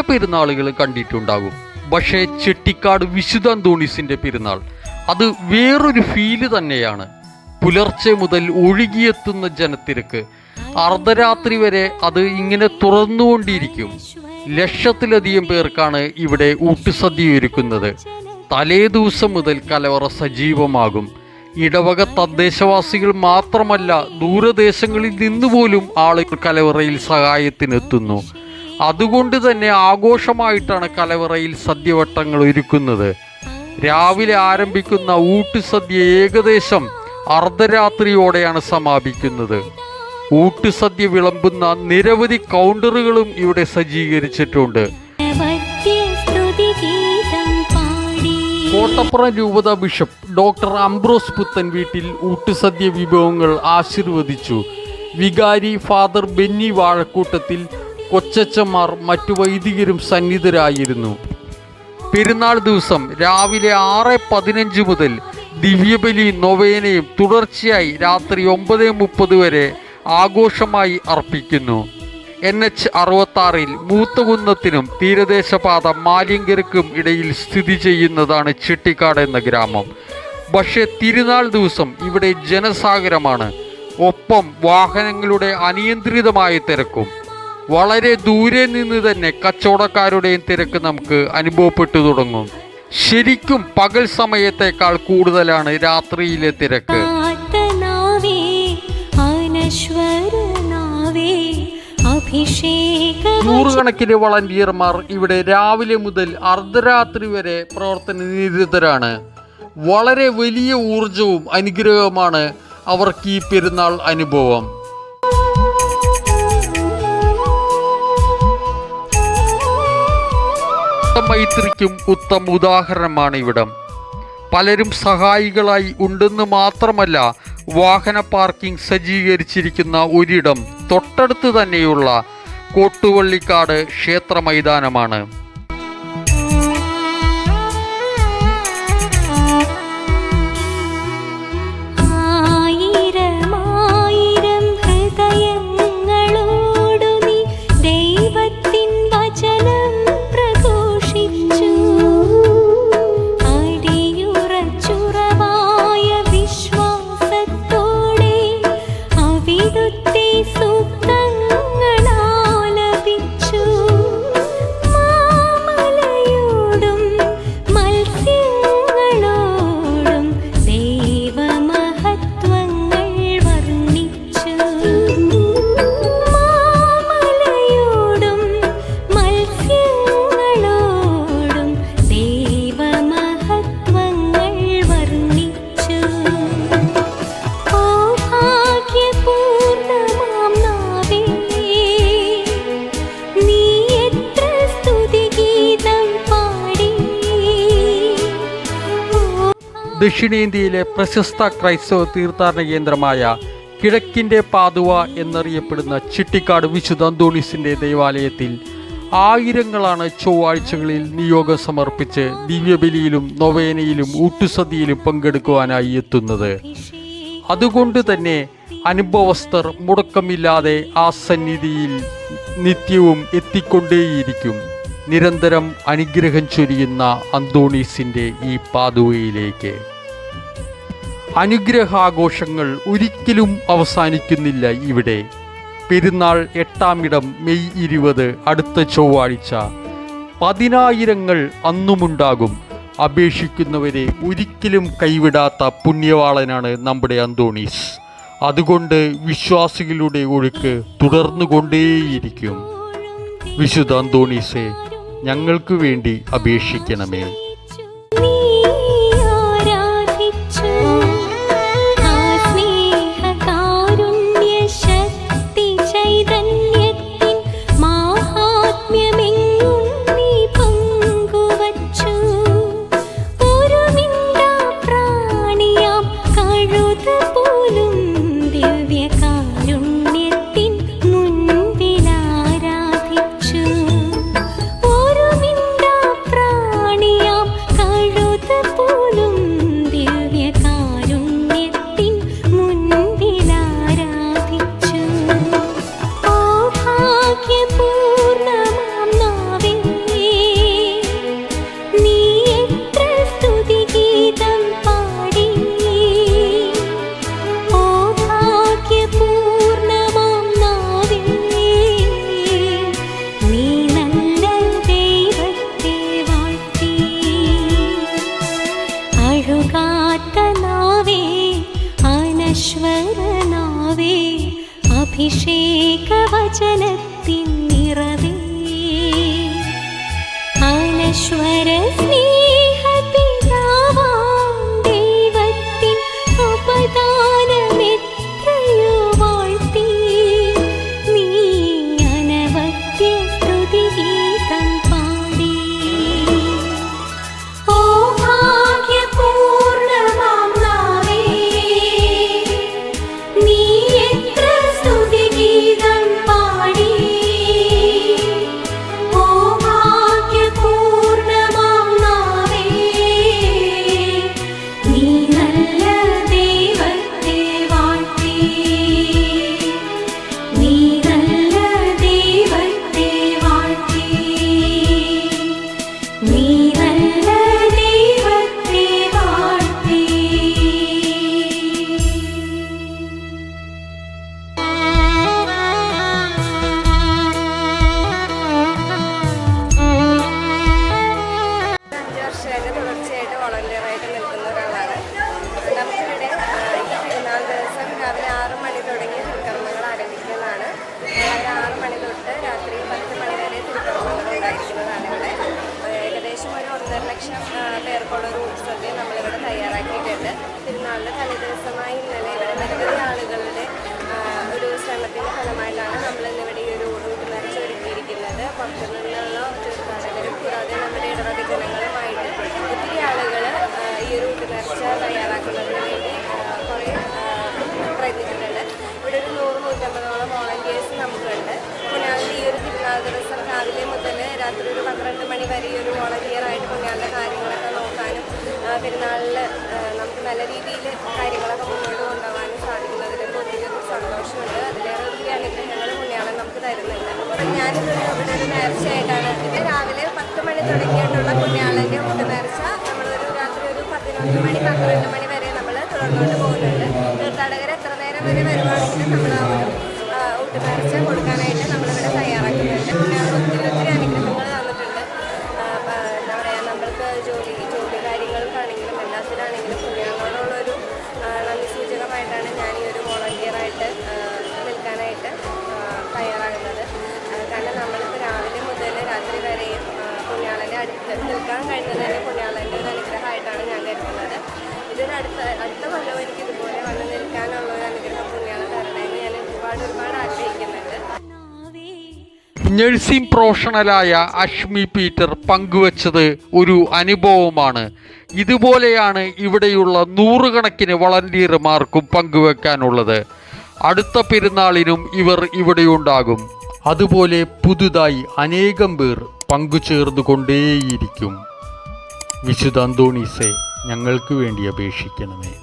പെരുന്നാളുകൾ കണ്ടിട്ടുണ്ടാകും. പക്ഷേ ചെട്ടിക്കാട് വിശുദ്ധ അന്തോണീസിന്റെ പെരുന്നാൾ അത് വേറൊരു ഫീൽ തന്നെയാണ്. പുലർച്ചെ മുതൽ ഒഴുകിയെത്തുന്ന ജനത്തിരക്ക് അർദ്ധരാത്രി വരെ അത് ഇങ്ങനെ തുറന്നുകൊണ്ടിരിക്കും. ലക്ഷത്തിലധികം പേർക്കാണ് ഇവിടെ ഊട്ടുസദ്യ ഒരുക്കുന്നത്. തലേ ദിവസം മുതൽ കലവറ സജീവമാകും. ഇടവക തദ്ദേശവാസികൾ മാത്രമല്ല ദൂരദേശങ്ങളിൽ നിന്നുപോലും ആളുകൾ കലവറയിൽ സഹായത്തിനെത്തുന്നു. അതുകൊണ്ട് തന്നെ ആഘോഷമായിട്ടാണ് കലവറയിൽ സദ്യവട്ടങ്ങൾ ഒരുക്കുന്നത്. രാവിലെ ആരംഭിക്കുന്ന ഊട്ടുസദ്യ ഏകദേശം അർദ്ധരാത്രിയോടെയാണ് സമാപിക്കുന്നത്. ഊട്ടുസദ്യ വിളമ്പുന്ന നിരവധി കൗണ്ടറുകളും ഇവിടെ സജ്ജീകരിച്ചിട്ടുണ്ട്. കോട്ടപ്പുറ രൂപത ബിഷപ്പ് ഡോക്ടർ അംബ്രോസ് പുത്തൻ വീട്ടിൽ ഊട്ടുസദ്യ വിഭവങ്ങൾ ആശീർവദിച്ചു. വികാരി ഫാദർ ബെന്നി വാഴക്കൂട്ടത്തിൽ കൊച്ചച്ചന്മാർ മറ്റു വൈദികരും സന്നിധരായിരുന്നു. പെരുന്നാൾ ദിവസം രാവിലെ ആറ് പതിനഞ്ച് മുതൽ ദിവ്യബലി നൊവേനയും തുടർച്ചയായി രാത്രി ഒമ്പത് മുപ്പത് വരെ ആഘോഷമായി അർപ്പിക്കുന്നു. എൻ എച്ച് അറുപത്താറിൽ മൂത്തകുന്നത്തിനും തീരദേശപാത മാലിങ്കരക്കും ഇടയിൽ സ്ഥിതി ചെയ്യുന്നതാണ് ചെട്ടിക്കാട് എന്ന ഗ്രാമം. പക്ഷേ തിരുനാൾ ദിവസം ഇവിടെ ജനസാഗരമാണ്. ഒപ്പം വാഹനങ്ങളുടെ അനിയന്ത്രിതമായ തിരക്കും. വളരെ ദൂരെ നിന്ന് തന്നെ കച്ചവടക്കാരുടെയും തിരക്ക് നമുക്ക് അനുഭവപ്പെട്ടു തുടങ്ങും. ശരിക്കും പകൽ സമയത്തേക്കാൾ കൂടുതലാണ് രാത്രിയിലെ തിരക്ക്. നൂറുകണക്കിന് വളണ്ടിയർമാർ ഇവിടെ രാവിലെ മുതൽ അർദ്ധരാത്രി വരെ പ്രവർത്തന നിരതരാണ്. വളരെ വലിയ ഊർജവും അനുഗ്രഹവുമാണ് അവർക്ക് ഈ പെരുന്നാൾ അനുഭവം. മൈത്രിക്കും ഉത്തമ ഉദാഹരണമാണ് ഇവിടം പലരും സഹായികളായി ഉണ്ടെന്ന് മാത്രമല്ല വാഹന പാർക്കിംഗ് സജ്ജീകരിച്ചിരിക്കുന്ന ഒരിടം തൊട്ടടുത്ത് തന്നെയുള്ള കോട്ടുവള്ളിക്കാട് ക്ഷേത്ര മൈതാനമാണ്. ദക്ഷിണേന്ത്യയിലെ പ്രശസ്ത ക്രൈസ്തവ തീർത്ഥാടന കേന്ദ്രമായ കിഴക്കിന്റെ പാതുവ എന്നറിയപ്പെടുന്ന ചിട്ടിക്കാട് വിശുദ്ധ അന്തോണീസിന്റെ ദേവാലയത്തിൽ ആയിരങ്ങളാണ് ചൊവ്വാഴ്ചകളിൽ നിയോഗം സമർപ്പിച്ച് ദിവ്യബലിയിലും നൊവേനയിലും ഊട്ടുസതിയിലും പങ്കെടുക്കുവാനായി എത്തുന്നത്. അതുകൊണ്ട് തന്നെ അനുഭവസ്ഥർ മുടക്കമില്ലാതെ ആ സന്നിധിയിൽ നിത്യവും എത്തിക്കൊണ്ടേയിരിക്കും. നിരന്തരം അനുഗ്രഹം ചൊരിയുന്ന അന്തോണീസിന്റെ ഈ പാതുവയിലേക്ക് അനുഗ്രഹാഘോഷങ്ങൾ ഒരിക്കലും അവസാനിക്കുന്നില്ല ഇവിടെ. പെരുന്നാൾ എട്ടാം ഇടം മെയ് ഇരുപത് അടുത്ത ചൊവ്വാഴ്ച. പതിനായിരങ്ങൾ അന്നുമുണ്ടാകും. അപേക്ഷിക്കുന്നവരെ ഒരിക്കലും കൈവിടാത്ത പുണ്യവാളനാണ് നമ്മുടെ അന്തോണീസ്. അതുകൊണ്ട് വിശ്വാസികളുടെ ഒഴുക്ക് തുടർന്നുകൊണ്ടേയിരിക്കും. വിശുദ്ധ അന്തോണീസെ ഞങ്ങൾക്ക് വേണ്ടി അപേക്ഷിക്കണമേ. അഭിഷേക വചനത്തിൻ നിറവേ. അനശ്വര ഒന്നര ലക്ഷം ആ, പേർക്കുള്ള ഒരു ഉത്സവത്തെ നമ്മളിവിടെ തയ്യാറാക്കിയിട്ടുണ്ട്. തിരുനാളിന്റെ തലേദിവസമായി ഇന്നലെ പെരുന്നാളിൽ നമുക്ക് നല്ല രീതിയിൽ കാര്യങ്ങളൊക്കെ മുന്നോട്ട് കൊണ്ടുപോകാനും സാധിക്കുന്നതിൽ ഒത്തിരി സന്തോഷമുണ്ട്. അതിലേറെ ഒത്തിരി അനുഗ്രഹങ്ങൾ പുണ്യാളൻ നമുക്ക് തരുന്നുണ്ട്. ഞാനിതൊരു ഇവിടെ ഒരു നേർച്ചയായിട്ടാണ് ഇത് രാവിലെ പത്ത് മണി തുടങ്ങിയിട്ടുള്ള പുണ്യാളന്റെ ഒരു നേർച്ച നമ്മളൊരു രാത്രി ഒരു പതിനൊന്ന് മണി പന്ത്രണ്ട് മണി വരെ നമ്മൾ തുടർന്നുകൊണ്ട് പോകുന്നുണ്ട്. തീർത്ഥാടകർ എത്ര നേരം വരെ വരുവാണെങ്കിലും നമ്മൾ ആ ഒരു ഊട്ടുനേർച്ച ഊട്ട് നേർച്ച കൊടുക്കാനായിട്ട് നമ്മളിവിടെ തയ്യാറാക്കുന്നുണ്ട്. ഒത്തിരി ഒത്തിരി അനുഗ്രഹങ്ങൾ നഴ്സിംഗ് പ്രൊഫഷണലായ അഷ്മി പീറ്റർ പങ്കുവച്ചത് ഒരു അനുഭവമാണ്. ഇതുപോലെയാണ് ഇവിടെയുള്ള നൂറുകണക്കിന് വളണ്ടിയർമാർക്കും പങ്കുവെക്കാനുള്ളത്. അടുത്ത പെരുന്നാളിനും ഇവർ ഇവിടെയുണ്ടാകും. അതുപോലെ പുതുതായി അനേകം പേർ പങ്കുചേർന്നുകൊണ്ടേയിരിക്കും. വിശുദ്ധ അന്തോണീസെ ഞങ്ങൾക്ക് വേണ്ടി അപേക്ഷിക്കണമേ.